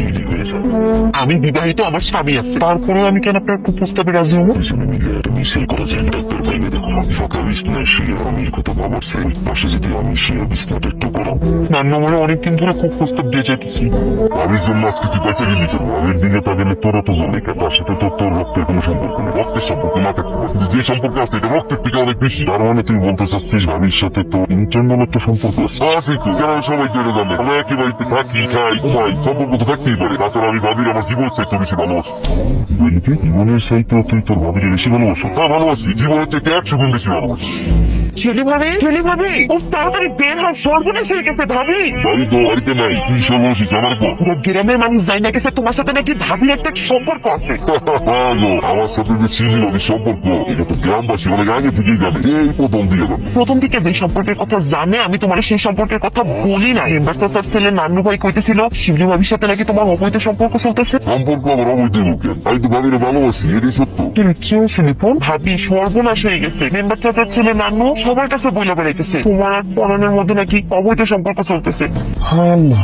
মিলি হয়ে যাবে আমি বিবাহিত আমার স্বামী আছে। তারপরেও আমি কেন আপনার প্রস্তাবে রাজি হব? দুজনে মিলে একটা মিছিল করা যায় ডাক্তার ভাইবে দেখো আমি ফাঁকা বিছনায় শুয়ে আমির কথা পাশে যদি আমি শুয়ে বিছনাটা একটু করাম নান্না আমার অনেকদিন ধরে খুব প্রস্তাব দিয়ে যাইতেছি। জন্য আজকে তুই পয়সা দিনে তোরা তো জানি তার সাথে তো তোর রক্তের কোনো সম্পর্ক নেই। রক্তের সম্পর্ক না থাকতে পারে। যে সম্পর্ক আছে এটা রক্তের থেকে অনেক বেশি। তার মানে তুই বলতে চাচ্ছিস ভাবির সাথে তো ইন্টারনাল একটা সম্পর্ক আছে। আছে তো। কেন সবাই জেনে? যাবে আমরা একই বাড়িতে থাকি খাই ঘুমাই সম্পর্ক তো থাকতেই পারে তাছাড়া আমি ভাবির আমার জীবন চাইতে বেশি ভালোবাসি। বলিতে জীবনের চাইতে তুই তোর ভাবির বেশি ভালোবাসো? হ্যাঁ ভালোবাসি। জীবনের চাইতে একশো গুণ বেশি ভালোবাসি। ছেলে ভাবে ছেলে ভাবে ও তাড়াতাড়ি বের হওয়ার সর্বনাশ হয়ে গেছে ভাবি। ভাবি তো বাড়িতে নাই তুই সর্বনাশী আমার পর গ্রামের মানুষ জানি না গেছে তোমার সাথে নাকি ভাবির একটা সম্পর্ক আছে। আমার সাথে যে ছিল ওই সম্পর্ক এটা তো গ্রামবাসী অনেক আগে থেকেই জানে। এই প্রথম যাবে প্রথম থেকে যে সম্পর্কের কথা জানে আমি তোমার সেই সম্পর্কের কথা বলি না মেম্বার স্যার ছেলে নান্নু ভাই কইতেছিল শিবলি ভাবির সাথে নাকি তোমার অবৈধ সম্পর্ক চলতেছে? সম্পর্ক আমার অবৈধ লোকে আমি তো ভাবিরে ভালোবাসি এটাই সত্য। কিন্তু কি হয়েছে নিপুণ? ভাবি সর্বনাশ হয়ে গেছে। মেম্বার চাচার ছেলে নান্নু সবার কাছে বইলে বেড়াইতেছে। তোমার আর পরানের মধ্যে নাকি অবৈধ সম্পর্ক চলতেছে?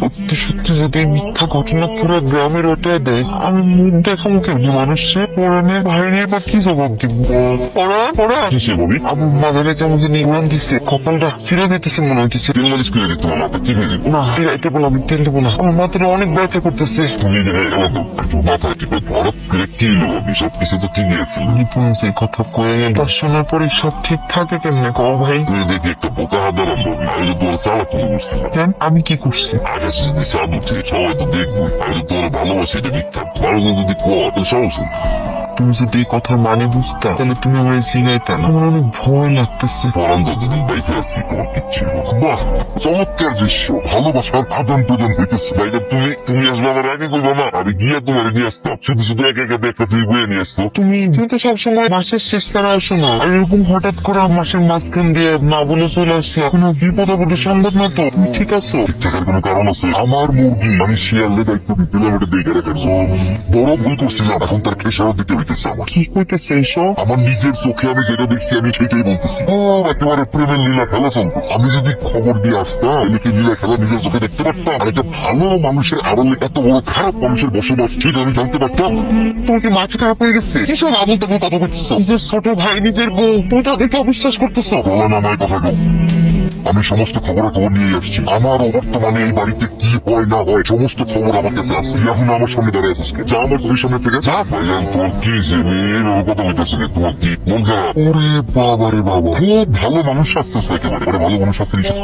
সত্যি সত্যি যদি মিথ্যা ঘটনা পুরো গ্রামের ওটাই দেয় আমি মুখ দেখাবো কেমনি মানুষের? পরানের ভাইরে বা কি জবাব দিব? পড়া পড়া কিসে ভাবি আমার মাদারে কেমন জানি উড়ান দিচ্ছে কপালটা ছিঁড়ে দিতেছে মনে হইতেছে। তেল মালিশ করে দিতে আমার মাথা ঠিক হয়ে যাবে না এটা বলো আমি তেল দেবো না। আমার মাথাটা অনেক ব্যথা করতেছে। তুমি মাথায় ঠিক কি তো আছে। নিপুণ যে কথা কয়ে গেল তার শোনার পরে সব ঠিক থাকে কেমনে? কও ভাই। তুই দেখি একটা বোকা হাত দাঁড়ান ভাবি আমি তো তোমার চালা তুলে কেন? আমি কি করছি? আকাশে যদি চাঁদ উঠে সবাই তো দেখব আমি তো তোমার ভালোবাসি এটা মিথ্যা। ভালো যদি সমস্যা নেই। তুমি যদি এই কথার মানে বুঝতা তাহলে তুমি আমার জিগাইতা না। আমার অনেক ভয় লাগতেছে। পরান যতদিন বেঁচে আছি তোমার কিচ্ছু। বাহ চমৎকার দৃশ্য। ভালোবাসার আদান প্রদান হইতেছে। তুমি তুমি আসবে আমার আগে কইবা না? আমি গিয়ে তোমার নিয়ে আসতাম। শুধু শুধু একা একা একটা তুই বয়ে নিয়ে আসতো তুমি তুমি তো সবসময় মাসের শেষ তারা আসো না। আর এরকম হঠাৎ করে মাসের মাঝখান দিয়ে না বলে চলে আসছে কোনো বিপদ আপদে সম্ভব না তো। তুমি ঠিক আছো? থাকার কোনো কারণ আছে? আমার মুরগি আমি শিয়ালে দায়িত্ব দিলাম এটা দেখে রাখার জন্য। বড় ভুল করছিলাম এখন তার খেসারও দিতে হইতেছে আমার। কি কইতেছে এসব? আমার নিজের চোখে আমি যেটা দেখছি, আমি সেটাই বলতেছি। ও, একেবারে প্রেমের লীলা খেলা চলতেছে। আমি যদি খবর দিয়ে আসতাম তাহলে কি লীলা খেলা নিজের চোখে দেখতে পারতাম, আর একটা ভালো মানুষের আড়ালে এত বড় খারাপ মানুষের বসবাস, ঠিক আমি জানতে পারতাম। তোমার কি খারাপ হয়ে গেছে? কিসব আবল তাবল কথা বলতেছো নিজের ছোট ভাই, নিজের বউ, তুমি তাদেরকে অবিশ্বাস করতেছো? গলা নামায় কথা কম আমি সমস্ত খবরা খবর নিয়ে আসছি। আমার অবর্তমানে এই বাড়িতে কি হয় না হয় সমস্ত খবর আমার কাছে আছে। এখন আমার সামনে দাঁড়িয়ে যা আমার চোখের সামনে থেকে যা। তোমার কি কথা বলতেছে তোমার কি মন খারাপ? ওরে বাবা রে বাবা। খুব ভালো মানুষ আসতেছে একেবারে। ওরে ভালো মানুষ আসতে নিষেধ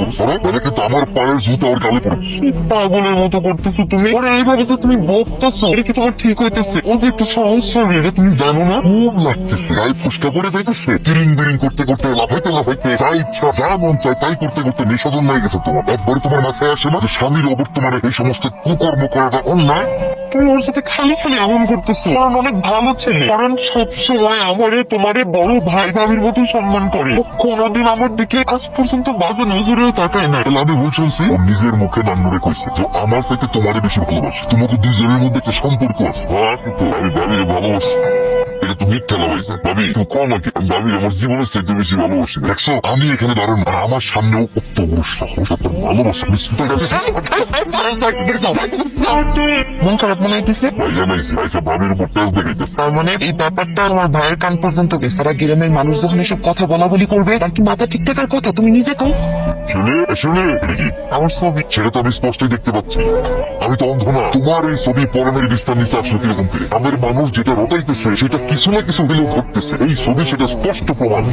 তাহলে কিন্তু আমার পায়ের জুতো ওর গালে পড়েছে। পাগলের মতো করতেছো তুমি? ওরে এইভাবে যে তুমি বকতেছো এটা কি তোমার ঠিক হইতেছে? ও যে একটু সরল এটা তুমি জানো না? খুব লাগতেছে। গায়ে ফুসকা পড়ে যাইতেছে। তিরিং বিরিং করতে করতে লাফাইতে লাফাইতে যা ইচ্ছা যা মন চায় তাই করতে করতে নিষেধন হয়ে গেছে তোমার। একবারে তোমার মাথায় আসে না যে স্বামীর অবর্তমানে এই সমস্ত কুকর্ম করাটা অন্যায়? তুমি ওর সাথে খালি খালি এমন করতেছো। কারণ অনেক ভালো ছেলে। কারণ সবসময় আমারে তোমারে বড় ভাই ভাবির মতো সম্মান করে। কোনোদিন আমার দিকে আজ পর্যন্ত বাজে নজরেও তাকায় না তাহলে আমি ভুল শুনছি? ও নিজের মুখে নান্নরে কইছে যে আমার সাথে তোমারই বেশি ভালোবাসি। তোমাকে দুজনের মধ্যে একটা সম্পর্ক আছে? আছে তো আমি ভালোবাসি। তো মিথ্যা লাগাইছে ভাবি তুমি কম আমি ভাবি আমার জীবনের চাইতে বেশি ভালোবাসি। দেখছ? আমি এখানে দাঁড়ানো আর আমার সামনেও অত বড় সাহস ভালোবাসা। আমি চিন্তা মন খারাপ মনে হইতেছে? ভাই জানাইছি। আচ্ছা ভাবির উপর পেঁচ দেখাইতেছে। তার মানে এই ব্যাপারটা আমার ভাইয়ের কান পর্যন্ত গেছে। গ্রামের মানুষ যখন এসব কথা বলা বলি করবে তার কি মাথা ঠিক থাকার কথা? তুমি নিজে কও। শুনে শুনে কি? আমার ছবি। সেটা তো আমি স্পষ্টই দেখতে পাচ্ছি। আমি তো অন্ধ না। তোমার এই ছবি পরমের বিস্তার নিচে আসলে কীরকম করে। আমার মানুষ যেটা রটাইতেছে সেটা কিছু না কিছু হলেও ঘটতেছে। এই ছবি সেটা স্পষ্ট প্রমাণ।